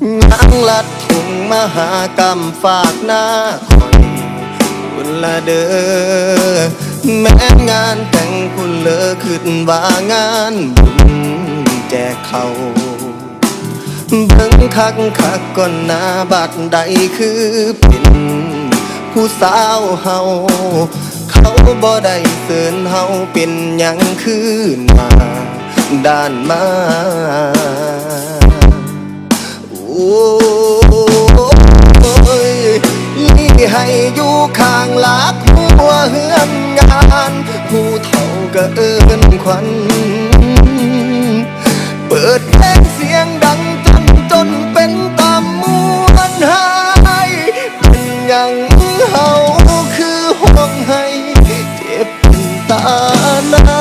งานลัดถุงมหากรรมฝากหน้าคอยคุณละเด้อแม้งานแต่งคุณเลอขึ้นว่างานบุญแจกเขาเบิ่งคักคักก่อนหน้าบัดใดคือเป็นผู้สาวเฮาเขาบ่ได้เสินเฮาเป็นหยังคืน้าด้านมา ให้อยู่ข้างหลักหัวเฮือนงาน ผู้เท่าก็เอื้อนควัน เปิดเพลงเสียงดังจนจนเป็นตามมวนหายเป็นอย่างเฮาคือห่วงให้ เจ็บตาหน้า